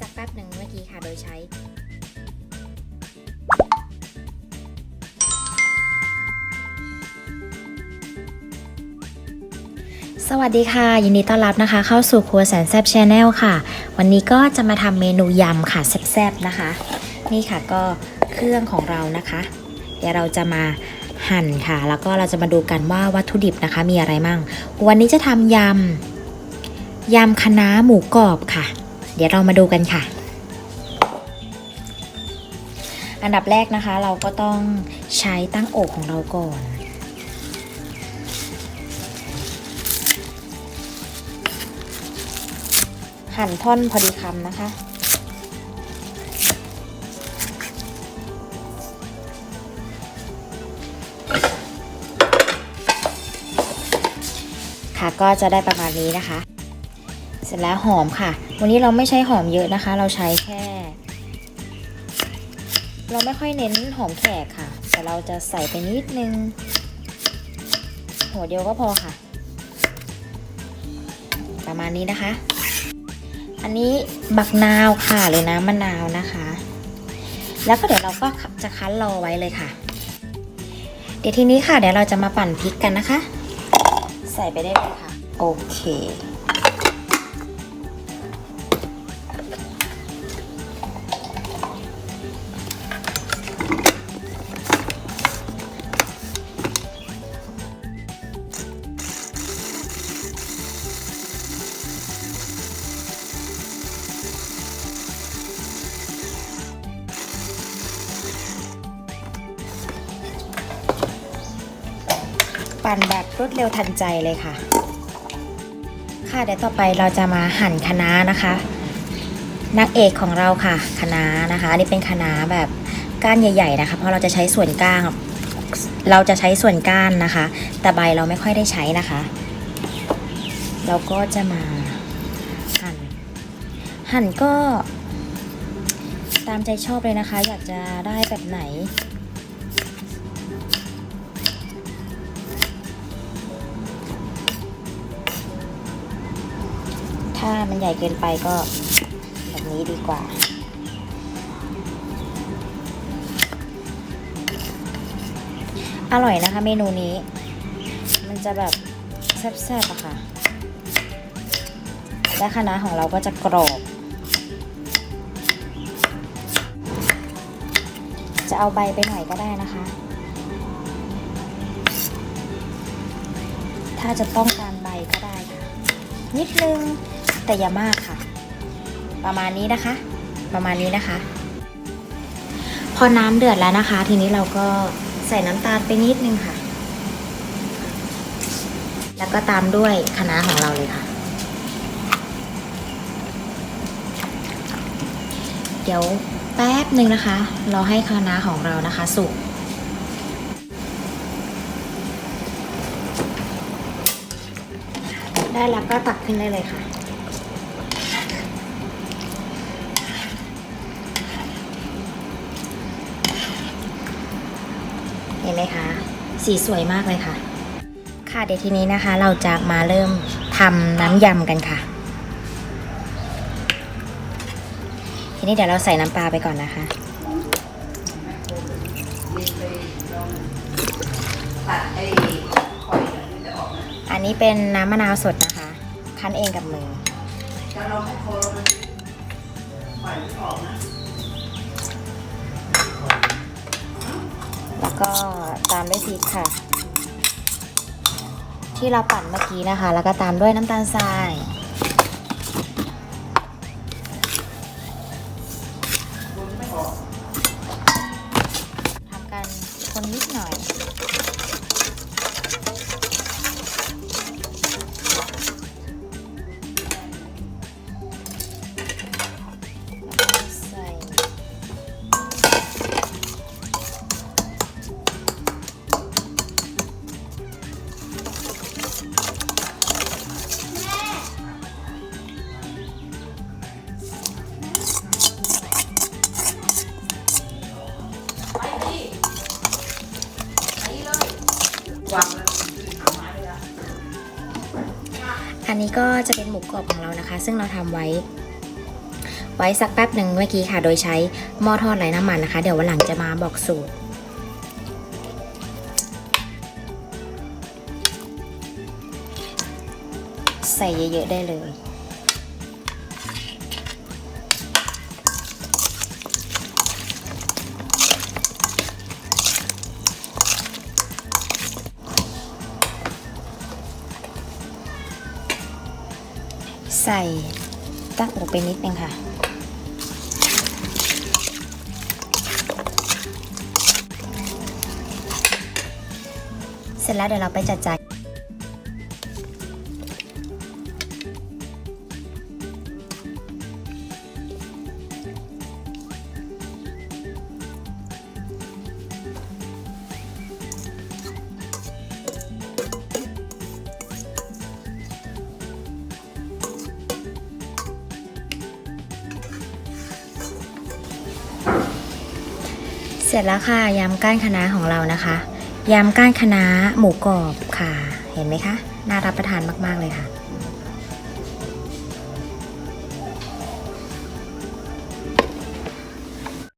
สักแป๊บหนึ่งเมื่อกี้ค่ะ โดยใช้สวัสดีค่ะ ยินดีต้อนรับนะคะ เข้าสู่ครัวแสนแซบชาแนลค่ะ วันนี้ก็จะมาทำเมนูยำค่ะ แซบๆนะคะ นี่ค่ะก็เครื่องของเรานะคะ เดี๋ยวเราจะมาหั่นค่ะ แล้วก็เราจะมาดูกันว่าวัตถุดิบนะคะ มีอะไรมั่ง วันนี้จะทำยำยำคะน้าหมูกรอบค่ะ เดี๋ยวเรามาดูกันค่ะ อันดับแรกนะคะเราก็ต้องใช้ตั้งโอกของเราก่อนหั่นท่อนพอดีคำนะคะ ค่ะก็จะได้ประมาณนี้นะคะ เสร็จแล้วหอมค่ะ วันนี้เราไม่ใช้หอมเยอะนะคะ เราใช้แค่ เราไม่ค่อยเน้นหอมแขกค่ะ แต่เราจะใส่ไปนิดนึง หัวเดียวก็พอค่ะ ประมาณนี้นะคะ อันนี้บักนาวค่ะหรือน้ำมะนาวนะคะ แล้วก็เดี๋ยวเราก็จะคั้นรอไว้เลยค่ะ เดี๋ยวทีนี้ค่ะ เดี๋ยวเราจะมาปั่นพริกกันนะคะ ใส่ไปได้เลยค่ะ โอเค ปั่นแบบรวดเร็วทันใจเลยค่ะ ค่ะเดี๋ยวต่อไปเราจะมาหั่นคะน้านะคะนางเอกของเราค่ะคะน้านะคะอันนี้เป็นคะน้าแบบก้านใหญ่ ๆ นะคะเพราะเราจะใช้ส่วนก้างเราจะใช้ส่วนก้านนะคะ แต่ใบเราไม่ค่อยได้ใช้นะคะ เราก็จะมาหั่น หั่นก็ตามใจชอบเลยนะคะ อยากจะได้แบบไหน ถ้ามันใหญ่เกินไปก็แบบนี้ดีกว่า อร่อยนะคะเมนูนี้ มันจะแบบแซ่บๆอะค่ะ และคะน้าของเราก็จะกรอบ จะเอาใบไปหน่อยก็ได้นะคะถ้าจะต้องการใบก็ได้ค่ะนิดนึง แต่อย่ามากค่ะ ประมาณนี้นะคะ ประมาณนี้นะคะ พอน้ำเดือดแล้วนะคะ ทีนี้เราก็ใส่น้ำตาลไปนิดนึงค่ะ แล้วก็ตามด้วยคะน้าของเราเลยค่ะ เดี๋ยวแป๊บหนึ่งนะคะ เราให้คะน้าของเรานะคะ สุกได้แล้วก็ตักขึ้นได้เลยค่ะ เห็นไหมคะ สีสวยมากเลยค่ะ ค่ะเดี๋ยวทีนี้นะคะเราจะมาเริ่มทำน้ำยำกันค่ะ ทีนี้เดี๋ยวเราใส่น้ำปลาไปก่อนนะคะอันนี้เป็นน้ำมะนาวสดนะคะ คั้นเองกับมือแล้วก็ ก็ตามด้วยพริกค่ะ ที่เราปั่นเมื่อกี้นะคะ แล้วก็ตามด้วยน้ำตาลทรายทำกันคนนิดหน่อย อันนี้ก็จะเป็นหมูกรอบของเรานะคะ ซึ่งเราทำไว้ ไว้สักแป๊บหนึ่งเมื่อกี้ค่ะ โดยใช้หม้อทอดไร้น้ำมันนะคะ เดี๋ยววันหลังจะมาบอกสูตรใส่เยอะๆได้เลย ใส่ตั้งอกไปนิดนึงค่ะ เสร็จแล้วเดี๋ยวเราไปจัดจาน เสร็จแล้วค่ะยำก้านคะน้าของเรานะคะยำก้านคะน้าหมูกรอบค่ะ เห็นไหมคะ น่ารับประทานมาก ๆ เลยค่ะ